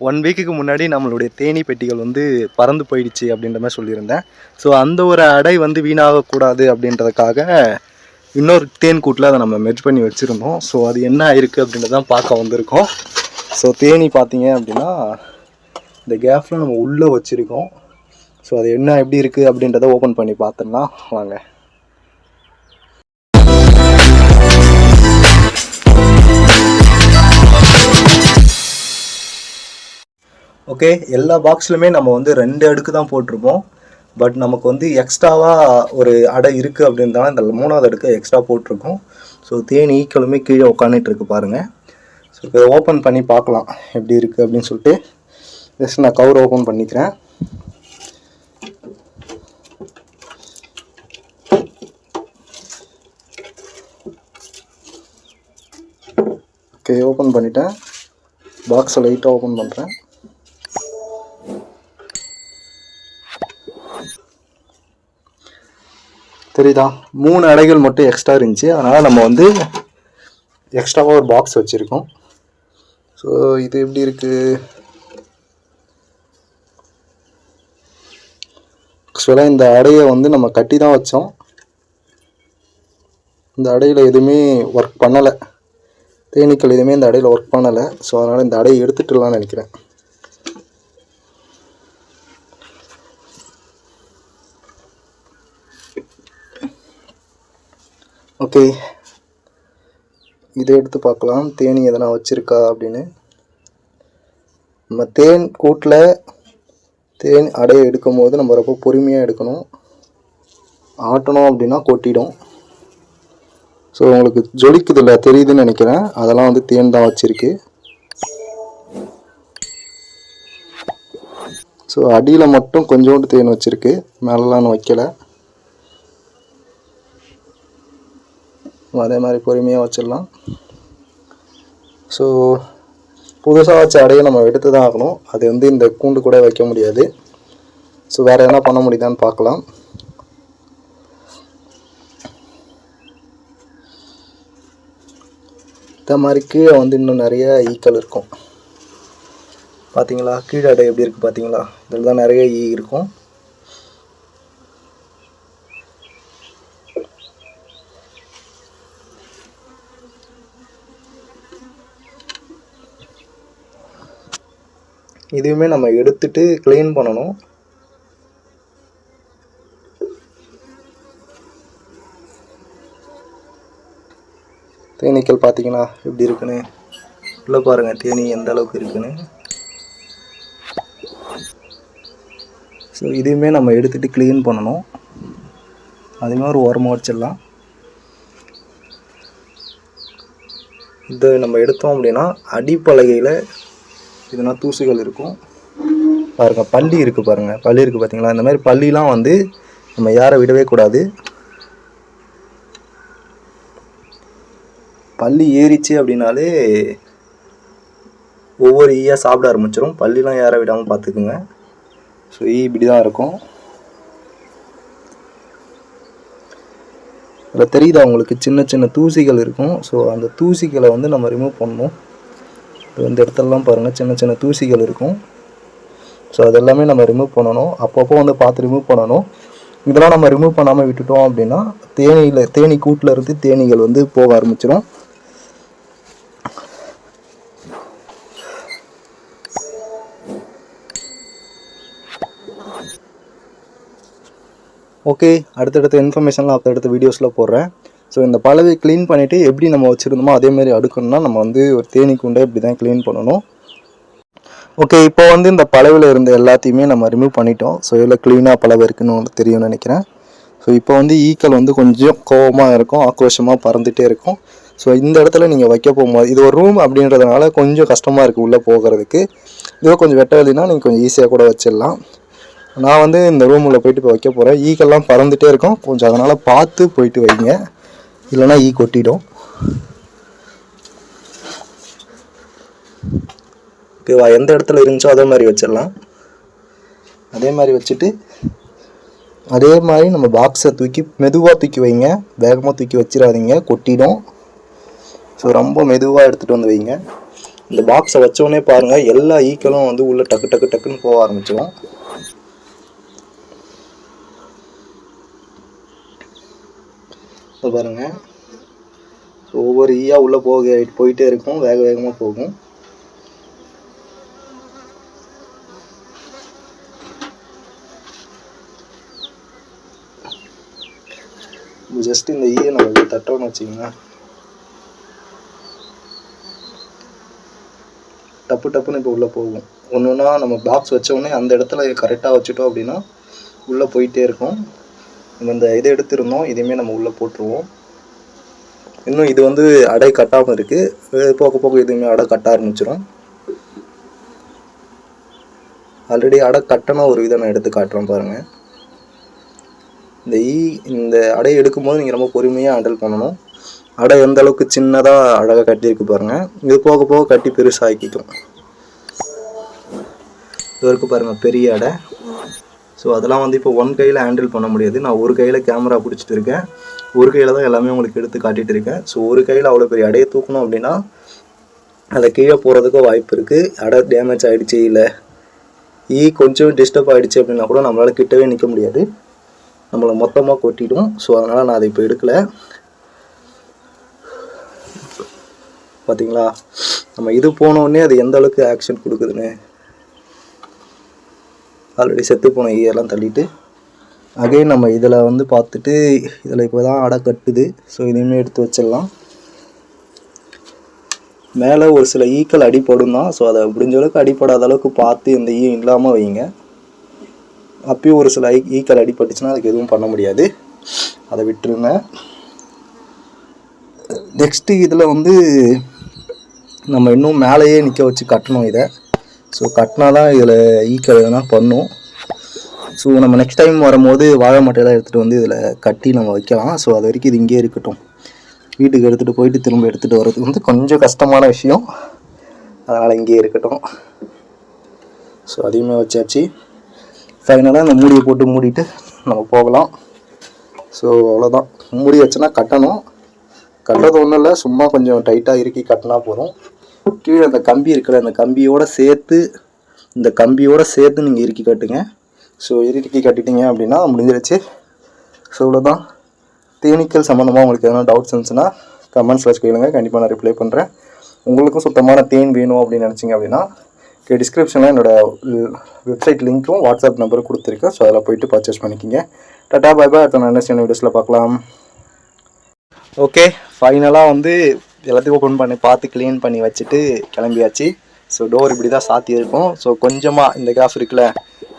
One வீக்குக்கு முன்னாடி நம்மளுடைய தேனி பெட்டிகள் வந்து பறந்து போயிடுச்சு அப்படின்ற மாதிரி சொல்லியிருந்தேன். ஸோ அந்த ஒரு அடை வந்து வீணாகக்கூடாது அப்படின்றதுக்காக இன்னொரு தேன் கூட்டில் அதை நம்ம மெர்ஜ் பண்ணி வச்சுருந்தோம். ஸோ அது என்ன ஆயிருக்கு அப்படின்றதான் பார்க்க வந்திருக்கோம். ஸோ தேனி பார்த்தீங்க அப்படின்னா இந்த கேஃபில் நம்ம உள்ளே வச்சுருக்கோம். ஸோ அது என்ன எப்படி இருக்குது அப்படின்றத ஓப்பன் பண்ணி பார்த்தோம்னா வாங்க. ஓகே எல்லா பாக்ஸ்லையுமே நம்ம வந்து ரெண்டு அடுக்கு தான் போட்டிருப்போம். பட் நமக்கு வந்து எக்ஸ்ட்ராவாக ஒரு அடை இருக்குது அப்படின்றதால இந்த மூணாவது அடுக்கு எக்ஸ்ட்ரா போட்டிருக்கோம். ஸோ தேனி ஈக்களுமே கீழே உட்காந்துட்டு இருக்கு பாருங்கள் ஸோ இப்போ ஓப்பன் பண்ணி பார்க்கலாம் எப்படி இருக்குது அப்படின்னு சொல்லிட்டு. ஜஸ்ட் நான் கவர் ஓப்பன் பண்ணிக்கிறேன். ஓகே ஓப்பன் பண்ணிட்டேன். பாக்ஸை லைட்டாக ஓப்பன் பண்ணுறேன் தெரியுதா? மூணு அடைகள் மட்டும் எக்ஸ்ட்ரா இருந்துச்சு. அதனால் நம்ம வந்து எக்ஸ்ட்ராவாக ஒரு பாக்ஸ் வச்சுருக்கோம். ஸோ இது எப்படி இருக்குது ஆக்சுவலாக இந்த அடையை வந்து நம்ம கட்டி தான் வச்சோம். இந்த அடையில் எதுவுமே ஒர்க் பண்ணலை. தேனீக்கள் எதுவுமே இந்த அடையில் ஒர்க் பண்ணலை. ஸோ அதனால் இந்த அடையை எடுத்துட்டுலான்னு நினைக்கிறேன். ஓகே. இதை எடுத்து பார்க்கலாம். தேனி எதனா வச்சுருக்கா அப்படின்னு. நம்ம தேன் கூட்டில் தேன் அடையை எடுக்கும் போது நம்ம ரொம்ப பொறுமையாக எடுக்கணும். ஆட்டணும் அப்படின்னா கொட்டிடும். ஸோ உங்களுக்கு ஜொலிக்குதில்ல தெரியுதுன்னு நினைக்கிறேன். அதெல்லாம் வந்து தேன் தான் வச்சுருக்கு. ஸோ அடியில் மட்டும் கொஞ்சோண்டு தேன் வச்சுருக்கு. மேலெலாம் வைக்கலை. அதே மாதிரி பொறுமையாக வச்சிடலாம். ஸோ புதுசாக வச்ச அடையை நம்ம எடுத்து தான் ஆகணும். அது வந்து இந்த கூண்டு கூட வைக்க முடியாது. ஸோ வேறு எதனா பண்ண முடியுதான்னு பார்க்கலாம். இந்த மாதிரி கீழே வந்து இன்னும் நிறைய ஈக்கள் இருக்கும். பார்த்தீங்களா கீழே அடை எப்படி இருக்குது பார்த்தீங்களா இதில் தான் நிறைய ஈ இருக்கும். இதுவுமே நம்ம எடுத்துட்டு க்ளீன் பண்ணணும். தேனீக்கள் பார்த்தீங்கன்னா எப்படி இருக்குன்னு? உள்ளே பாருங்கள் தேனி எந்த அளவுக்கு இருக்குன்னு. ஸோ இதுவுமே நம்ம எடுத்துகிட்டு க்ளீன் பண்ணணும். அதுவுமே ஒரு ஓரமாக வச்சிடலாம். இதை நம்ம எடுத்தோம் அப்படின்னா அடிப்பலகையில் இதுனா தூசுகள் இருக்கும். பாருங்க பள்ளி இருக்குது பாருங்கள் பள்ளி இருக்குது பார்த்தீங்களா இந்த மாதிரி பள்ளிலாம் வந்து நம்ம யாரை விடவே கூடாது. பள்ளி ஏறிச்சு அப்படின்னாலே ஒவ்வொரு ஈயாக சாப்பிட ஆரம்பிச்சிடும் பள்ளிலாம் யாரை விடாமல் பார்த்துக்குங்க ஸோ ஈ இப்படி தான் இருக்கும். அதில் தெரியுதா உங்களுக்கு? சின்ன சின்ன தூசிகள் இருக்கும். ஸோ அந்த தூசிகளை வந்து நம்ம ரிமூவ் பண்ணணும். இந்த இடத்துலலாம் பாருங்கள் சின்ன சின்ன தூசிகள் இருக்கும். ஸோ அதெல்லாமே நம்ம ரிமூவ் பண்ணணும். அப்பப்போ வந்து பார்த்து ரிமூவ் பண்ணணும். இதெல்லாம் நம்ம ரிமூவ் பண்ணாமல் விட்டுட்டோம் அப்படின்னா தேனியில் தேனி கூட்டில் இருந்து தேனிகள் வந்து போக ஆரம்பிச்சிடும் ஓகே அடுத்தடுத்த இன்ஃபர்மேஷன்லாம் அடுத்தடுத்த வீடியோஸில் போடுறேன். ஸோ இந்த பலவை க்ளீன் பண்ணிவிட்டு எப்படி நம்ம வச்சுருந்தோமோ அதேமாரி அடுக்கணும்னா நம்ம வந்து ஒரு தேனி இப்படி தான் க்ளீன் பண்ணணும். ஓகே இப்போ வந்து இந்த பலவில் இருந்த எல்லாத்தையுமே நம்ம ரிமூவ் பண்ணிட்டோம். ஸோ இதில் க்ளீனாக பலவை இருக்குன்னு தெரியும்னு நினைக்கிறேன். ஸோ இப்போ வந்து ஈக்கள் வந்து கொஞ்சம் கோவமாக இருக்கும் ஆக்ரோஷமாக பறந்துகிட்டே இருக்கும். ஸோ இந்த இடத்துல நீங்கள் வைக்க போகும்போது இது ஒரு ரூம் அப்படின்றதுனால கொஞ்சம் கஷ்டமாக இருக்குது உள்ளே போகிறதுக்கு. இதோ கொஞ்சம் வெட்ட வெளினா நீங்கள் கொஞ்சம் ஈஸியாக கூட வச்சிடலாம். நான் வந்து இந்த ரூமில் போயிட்டு இப்போ வைக்க போகிறேன் ஈக்கெல்லாம் பறந்துகிட்டே இருக்கும். கொஞ்சம் அதனால் பார்த்து போயிட்டு வைங்க. இல்லைன்னா ஈ கொட்டிடும். ஓகேவா எந்த இடத்துல இருந்துச்சோ அதே மாதிரி வச்சிடலாம். அதே மாதிரி வச்சுட்டு அதே மாதிரி நம்ம பாக்ஸை தூக்கி மெதுவாக தூக்கி வைங்க. வேகமாக தூக்கி வச்சிடாதீங்க. கொட்டிடும். ஸோ ரொம்ப மெதுவாக எடுத்துகிட்டு வந்து வைங்க. இந்த பாக்ஸை வச்சோடனே பாருங்கள் எல்லா e ஈக்களும் வந்து உள்ளே டக்கு டக்கு டக்குன்னு போக ஆரம்பிச்சிடும். இப்போ பாருங்க. ஸோ ஒவ்வொரு e ஈயாக உள்ளே போக போயிட்டே இருக்கும். வேக வேகமாக போகும். ஜஸ்ட் இந்த ஈயை நம்ம தட்டோன்னு தட்டோம்னு வச்சுக்கோங்க டப்பு டப்புன்னு இப்போ உள்ளே போகும். ஒன்று ஒன்றா நம்ம பாக்ஸ் வச்ச உடனே அந்த இடத்துல கரெக்டாக வச்சுட்டோம் அப்படின்னா உள்ளே போயிட்டே இருக்கும். நம்ம இந்த இதை எடுத்திருந்தோம். இதையுமே நம்ம உள்ளே போட்டுருவோம். இன்னும் இது வந்து அடை கட்டாமல் இருக்குது போக போக இதுவுமே அடை கட்ட ஆரம்பிச்சிடும் ஆல்ரெடி அடை கட்டின ஒரு இதை நான் எடுத்து காட்டுறேன் பாருங்கள் இந்த ஈ இந்த அடை எடுக்கும்போது நீங்கள் ரொம்ப பொறுமையாக ஹேண்டில் பண்ணணும். அடை எந்த அளவுக்கு சின்னதாக அழகாக கட்டியிருக்கு பாருங்கள் இது போக போக கட்டி பெருசாக்கிக்கும். இது வரைக்கும் பாருங்கள் பெரிய அடை. ஸோ அதெல்லாம் வந்து இப்போ ஒன் கையில் ஹேண்டில் பண்ண முடியாது. நான் ஒரு கையில் கேமரா பிடிச்சிட்டு இருக்கேன். ஒரு கையில் தான் எல்லாமே உங்களுக்கு எடுத்து காட்டிகிட்டு இருக்கேன். ஸோ ஒரு கையில் அவ்வளோ பெரிய அடையை தூக்கணும் அப்படின்னா அதை கீழே போகிறதுக்கும் வாய்ப்பு இருக்குது அடை டேமேஜ் ஆகிடுச்சு இல்லை. ஈ e கொஞ்சம் டிஸ்டர்ப் ஆகிடுச்சு அப்படின்னா கூட நம்மளால் கிட்டவே நிற்க முடியாது. நம்மளை மொத்தமாக கொட்டிடும். ஸோ அதனால் நான் அதை இப்போ எடுக்கலை. பார்த்தீங்களா நம்ம இது போனோடனே அது எந்த அளவுக்கு ஆக்ஷன் கொடுக்குதுன்னு. ஆல்ரெடி செத்து போன ஈயெல்லாம் தள்ளிட்டு அகைன் நம்ம இதில் வந்து பார்த்துட்டு இதில் இப்போ தான் அடை கட்டுது. ஸோ இதையுமே எடுத்து வச்சிடலாம். மேலே ஒரு சில ஈக்கள் அடிப்படும் தான். ஸோ அதை முடிஞ்ச அளவுக்கு அடிப்படாத அளவுக்கு பார்த்து இந்த ஈயம் இல்லாமல் வைங்க. அப்பயும் ஒரு சில ஐ ஈக்கள் அடிப்பட்டுச்சுன்னா அதுக்கு எதுவும் பண்ண முடியாது. அதை விட்டுருங்க. நெக்ஸ்ட்டு இதில் வந்து நம்ம இன்னும் மேலேயே நிற்க வச்சு கட்டணும் இதை. ஸோ கட்டினா தான் இதில் ஈக்கள் எதனா பண்ணும். ஸோ நம்ம நெக்ஸ்ட் டைம் வரும்போது வாழை மட்டையெல்லாம் எடுத்துகிட்டு வந்து இதில் கட்டி நம்ம வைக்கலாம். ஸோ அது வரைக்கும் இது இங்கேயே இருக்கட்டும். வீட்டுக்கு எடுத்துகிட்டு போயிட்டு திரும்ப எடுத்துகிட்டு வர்றது வந்து கொஞ்சம் கஷ்டமான விஷயம். அதனால் இங்கேயே இருக்கட்டும். ஸோ அதையுமே வச்சாச்சு. ஃபைனலாக இந்த மூடியை போட்டு மூடிட்டு நம்ம போகலாம். ஸோ அவ்வளோதான் மூடி வச்சோன்னா கட்டணும். கட்டுறது ஒன்றும் இல்லை. சும்மா கொஞ்சம் டைட்டாக இறுக்கி கட்டினா போதும். கீழே அந்த கம்பி இருக்கிற அந்த கம்பியோடு சேர்த்து இந்த கம்பியோடு சேர்த்து நீங்கள் இறுக்கி கட்டுங்க. ஸோ இறுக்கி கட்டிட்டீங்க அப்படின்னா முடிஞ்சிருச்சு. ஸோ இவ்வளோதான் தேனீக்கள் சம்மந்தமாக உங்களுக்கு எதனா டவுட்ஸ் இருந்துச்சுன்னா கமெண்ட்ஸில் கேளுங்க கண்டிப்பாக நான் ரிப்ளை பண்ணுறேன் உங்களுக்கும் சுத்தமான தேன் வேணும் அப்படின்னு நினச்சிங்க அப்படின்னா டிஸ்கிரிப்ஷனில் என்னோடய வெப்சைட் லிங்க்கும் வாட்ஸ்அப் நம்பரும் கொடுத்துருக்கேன். ஸோ அதில் போயிட்டு பர்ச்சேஸ் பண்ணிக்கிங்க. டாட்டா பாய் பாய் அடுத்த நெக்ஸ்ட் வீடியோஸில் பார்க்கலாம். ஓகே ஃபைனலாக வந்து எல்லாத்தையும் ஓப்பன் பண்ணி பார்த்து க்ளீன் பண்ணி வச்சுட்டு கிளம்பியாச்சு. ஸோ டோர் இப்படி தான் சாத்தி இருக்கும். ஸோ கொஞ்சமாக இந்த கேஸ் இருக்குல்ல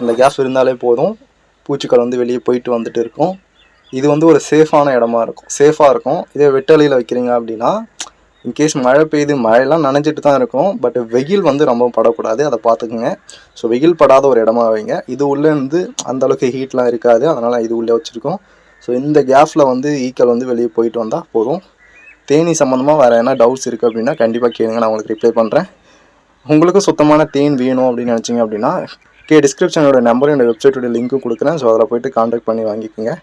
இந்த கேஸ் இருந்தாலே போதும். பூச்சிக்கள் வந்து வெளியே போயிட்டு வந்துட்டு இருக்கும். இது வந்து ஒரு சேஃபான இடமா இருக்கும். சேஃபாக இருக்கும். இதே வெட்டலியில் வைக்கிறீங்க அப்படின்னா இன்கேஸ் மழை பெய்யுது மழையெல்லாம் நனைஞ்சிட்டு தான் இருக்கும். பட் வெயில் வந்து ரொம்ப படக்கூடாது. அதை பார்த்துக்குங்க. ஸோ வெயில் படாத ஒரு இடமா வைங்க. இது உள்ளே இருந்து ஹீட்லாம் இருக்காது. அதனால் இது உள்ளே வச்சுருக்கோம். ஸோ இந்த கேஸில் வந்து ஈக்கல் வந்து வெளியே போயிட்டு வந்தால் போதும். தேனி சம்மந்தமாக வேறு என்ன டவுட்ஸ் இருக்குது அப்படின்னா கண்டிப்பாக கேளுங்க. நான் உங்களுக்கு ரிப்ளை பண்ணுறேன் உங்களுக்கும் சுத்தமான தேன் வேணும் அப்படின்னு நினச்சிங்க அப்படின்னா கே டிஸ்கிரிப்ஷனோட நம்பரும் என்னோட வெப்சைட்டோட லிங்க்கும் கொடுக்குறேன். ஸோ அதில் போய்ட்டு காண்டாக்ட் பண்ணி வாங்கிக்கோங்க.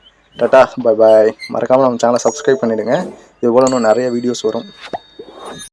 டாட்டா பை பாய் மறக்காமல் நம்ம சேனலை சப்ஸ்கிரைப் பண்ணிவிடுங்க இது போல் இன்னும் நிறைய வீடியோஸ் வரும்.